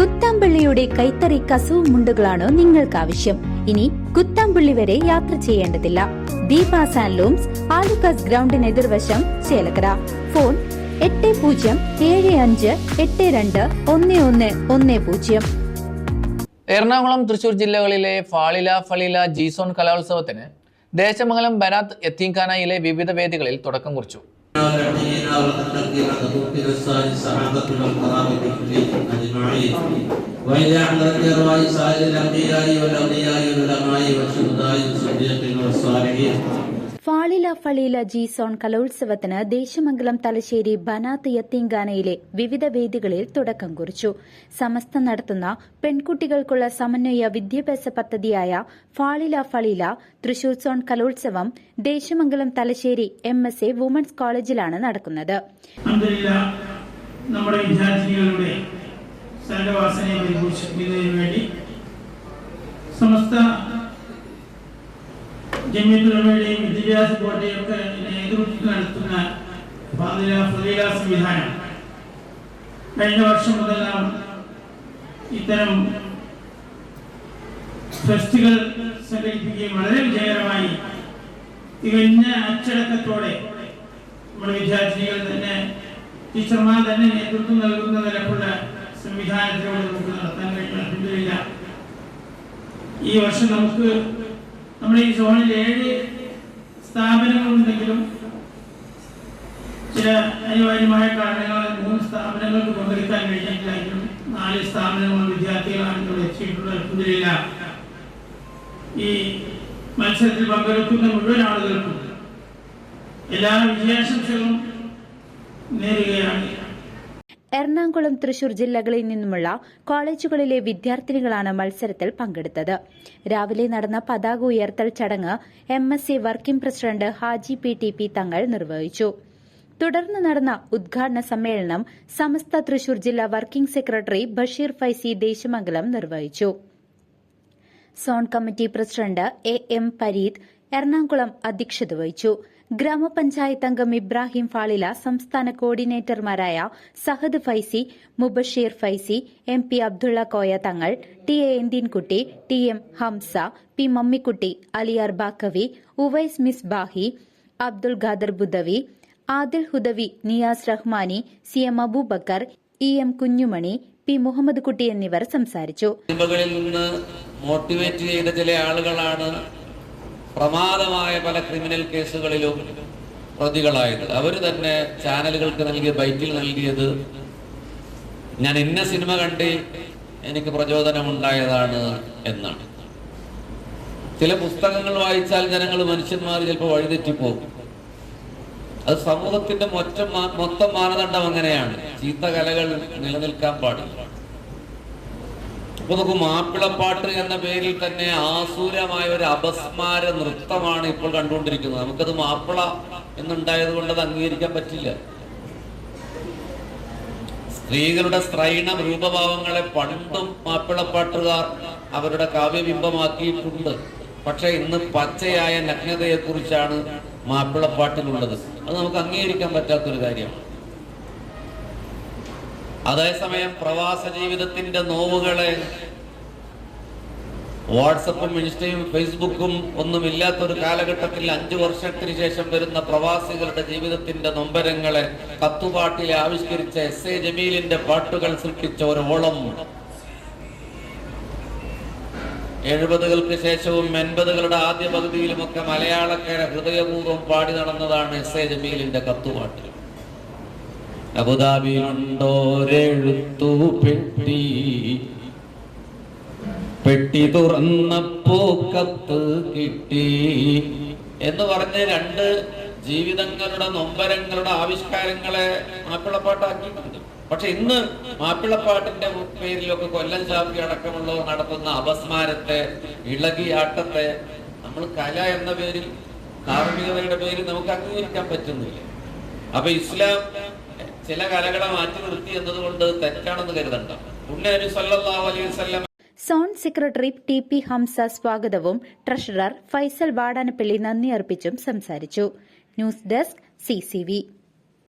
കുത്താമ്പള്ളിയുടെ കൈത്തറി കസവ് മുണ്ടുകളാണോ നിങ്ങൾക്ക് ആവശ്യം ഇനി കുത്താമ്പള്ളി വരെ യാത്ര ചെയ്യേണ്ടതില്ല. ദീപാസ് ആൻഡ് ലൂംസ് ആലുക്കാസ് ഗ്രൗണ്ടിന് എതിർവശം ചേലക്കര. ഫോൺ എട്ട് പൂജ്യം ഏഴ് അഞ്ച് എട്ട് രണ്ട് ഒന്ന് ഒന്ന് ഒന്ന് പൂജ്യം. എറണാകുളം തൃശൂർ ജില്ലകളിലെ ഫാളില ഫളില ജീസോൺ കലോത്സവത്തിന് ദേശമംഗലം ബനാത്ത് യത്തീംഖാനയിലെ വിവിധ വേദികളിൽ തുടക്കം കുറിച്ചു. والنبيين والخلق والخلق والصالح الصحابة والقرابة كلهم أجمعين. وإذا أحضرت أرواح سائر الأنبياء والأولياء والعلماء والشهداء والصديقين والصالحين. ഫാളില ഫളീല ജി സോൺ കലോത്സവത്തിന് ദേശമംഗലം തലശ്ശേരി ബനാത്ത് യത്തീങ്കാനയിലെ വിവിധ വേദികളിൽ തുടക്കം കുറിച്ചു. സമസ്ത നടത്തുന്ന പെൺകുട്ടികൾക്കുള്ള സമന്വയ വിദ്യാഭ്യാസ പദ്ധതിയായ ഫാളില ഫളീല തൃശൂർ സോൺ കലോത്സവം Desamangalam Thalassery M S A women's കോളേജിലാണ് നടക്കുന്നത്. നമ്മുടെ വിദ്യാർത്ഥികളുടെ വേണ്ടി സമസ്ത ജമ്യത്തുലമയുടെയും വിദ്യാഭ്യാസ ബോർഡിന്റെയും ഒക്കെ നേതൃത്വത്തിൽ നടത്തുന്ന ഫലീല സംവിധാനം. കഴിഞ്ഞ വർഷം മുതലാണ് ഇത്തരം ഫെസ്റ്റുകൾ സംഘടിപ്പിക്കുകയും വളരെ വിജയകരമായി തികഞ്ഞ അച്ചടക്കത്തോടെ നമ്മുടെ വിദ്യാർത്ഥികൾ തന്നെ ടീച്ചർമാർ തന്നെ നേതൃത്വം നൽകുന്ന നിലക്കുള്ള സംവിധാനത്തിലൂടെ നമുക്ക് നടത്താൻ കഴിഞ്ഞു അൽഹംദുലില്ലാ ഈ വർഷം നമുക്ക് നമ്മുടെ ഈ സോണിൽ ഏഴ് സ്ഥാപനങ്ങളുണ്ടെങ്കിലും ചില അനിവാര്യമായ കാരണങ്ങളാൽ മൂന്ന് സ്ഥാപനങ്ങൾക്ക് പങ്കെടുക്കാൻ കഴിഞ്ഞിട്ടില്ലെങ്കിലും നാല് സ്ഥാപനങ്ങൾ വിദ്യാർത്ഥികളാണ് ഇവിടെ എത്തിയിട്ടുള്ള ഈ മത്സരത്തിൽ പങ്കെടുക്കുന്ന മുഴുവൻ ആളുകൾക്കും എല്ലാ വിജയാശംസകളും നേരുകയാണ്. എറണാകുളം തൃശൂർ ജില്ലകളിൽ നിന്നുമുള്ള കോളേജുകളിലെ വിദ്യാർത്ഥിനികളാണ് മത്സരത്തിൽ പങ്കെടുത്തത്. രാവിലെ നടന്ന പതാക ഉയർത്തൽ ചടങ്ങ് M S C working president Haji P T P Thangal നിർവഹിച്ചു. തുടർന്ന് നടന്ന ഉദ്ഘാടന സമ്മേളനം സമസ്ത തൃശൂർ ജില്ലാ വർക്കിംഗ് സെക്രട്ടറി ബഷീർ ഫൈസി ദേശമംഗലം നിർവഹിച്ചു. Zone committee president A M Pareed Ernakulam അധ്യക്ഷത വഹിച്ചു. ഗ്രാമപഞ്ചായത്ത് അംഗം ഇബ്രാഹിം ഫാളില സംസ്ഥാന കോർഡിനേറ്റർമാരായ Sahad Faizy Mubasheer Faizy M P Abdulla Koya Thangal T A Enthinkutty T M Hamsa P Mammikutty Aliyar Baqavi Uvais Misbahi Abdul Khader Budavi Adil Hudawi Niyas Rahmani C M Aboobacker E M Kunjumani P Muhammad Kutty എന്നിവർ സംസാരിച്ചു. നിന്ന് motivate ചെയ്ത ചില ആളുകളാണ് പ്രമാദമായ പല criminal കേസുകളിലും പ്രതികളായത്. അവർ തന്നെ ചാനലുകൾക്ക് നൽകിയ ബൈറ്റിൽ നൽകിയത്. ഞാൻ ഇന്ന സിനിമ കണ്ട് എനിക്ക് പ്രചോദനമുണ്ടായതാണ് എന്നാണ്. ചില പുസ്തകങ്ങൾ വായിച്ചാൽ ജനങ്ങൾ മനുഷ്യന്മാർ ചിലപ്പോൾ വഴിതെറ്റിപ്പോകും. അത് സമൂഹത്തിന്റെ മൊറ്റം മൊത്തം മാനദണ്ഡം അങ്ങനെയാണ്. ചീത്ത കലകൾ നിലനിൽക്കാൻ പാടില്ല. അപ്പൊ നമുക്ക് മാപ്പിളപ്പാട്ട് എന്ന പേരിൽ തന്നെ ആസൂരമായ ഒരു അപസ്മാര നൃത്തമാണ് ഇപ്പോൾ കണ്ടുകൊണ്ടിരിക്കുന്നത്. നമുക്കത് മാപ്പിള എന്നുണ്ടായത് കൊണ്ട് അത് അംഗീകരിക്കാൻ പറ്റില്ല. സ്ത്രീകളുടെ സ്ത്രൈണ രൂപഭാവങ്ങളെ പണ്ടും മാപ്പിളപ്പാട്ടുകാർ അവരുടെ കാവ്യബിംബമാക്കിയിട്ടുണ്ട്. പക്ഷെ ഇന്ന് പച്ചയായ നഗ്നതയെ കുറിച്ചാണ് മാപ്പിളപ്പാട്ടിലുള്ളത്. അത് നമുക്ക് അംഗീകരിക്കാൻ പറ്റാത്തൊരു കാര്യമാണ് അതേസമയം പ്രവാസ ജീവിതത്തിന്റെ നോവുകളെ വാട്സപ്പും ഇൻസ്റ്റയും ഫേസ്ബുക്കും ഒന്നും ഇല്ലാത്തൊരു കാലഘട്ടത്തിൽ അഞ്ചു വർഷത്തിന് ശേഷം വരുന്ന പ്രവാസികളുടെ ജീവിതത്തിന്റെ നൊമ്പരങ്ങളെ കത്തുപാട്ടിൽ ആവിഷ്കരിച്ച എസ് എ ജമീലിന്റെ പാട്ടുകൾ സൃഷ്ടിച്ച ഒരു ഓളം. എഴുപതുകൾക്ക് ശേഷവും എൺപതുകളുടെ ആദ്യ പകുതിയിലുമൊക്കെ മലയാളക്കാരെ ഹൃദയപൂർവം പാടി നടന്നതാണ് എസ് എ ജമീലിന്റെ കത്തുപാട്ടുകൾ അബുദാബിയിലുണ്ടോരെഴുത്തു പെട്ടി. പെട്ടി തുറന്നപ്പോ കത്ത് കിട്ടി. എന്ന് പറഞ്ഞ് രണ്ട് ജീവിതങ്ങളുടെ നൊമ്പരങ്ങളുടെ ആവിഷ്കാരങ്ങളെ മാപ്പിളപ്പാട്ടാക്കിയിട്ടുണ്ട്. പക്ഷെ ഇന്ന് മാപ്പിളപ്പാട്ടിന്റെ പേരിലൊക്കെ കൊല്ലം ചാപ്പി അടക്കമുള്ളവർ നടത്തുന്ന അപസ്മാരത്തെ ഇളകിയാട്ടത്തെ നമ്മൾ കല എന്ന പേരിൽ ധാർമ്മികതയുടെ പേരിൽ നമുക്ക് അംഗീകരിക്കാൻ പറ്റുന്നില്ല. അപ്പൊ ഇസ്ലാം ചില കലകളെ മാറ്റി നിർത്തി എന്നതുകൊണ്ട് തെറ്റാണെന്ന് കരുതണ്ട. സല്ലല്ലാഹു അലൈഹി വസല്ലം zone secretary T P Hamsa സ്വാഗതവും ട്രഷറർ ഫൈസൽ വാടാനപ്പള്ളി നന്ദി അർപ്പിച്ചും സംസാരിച്ചു. News desk C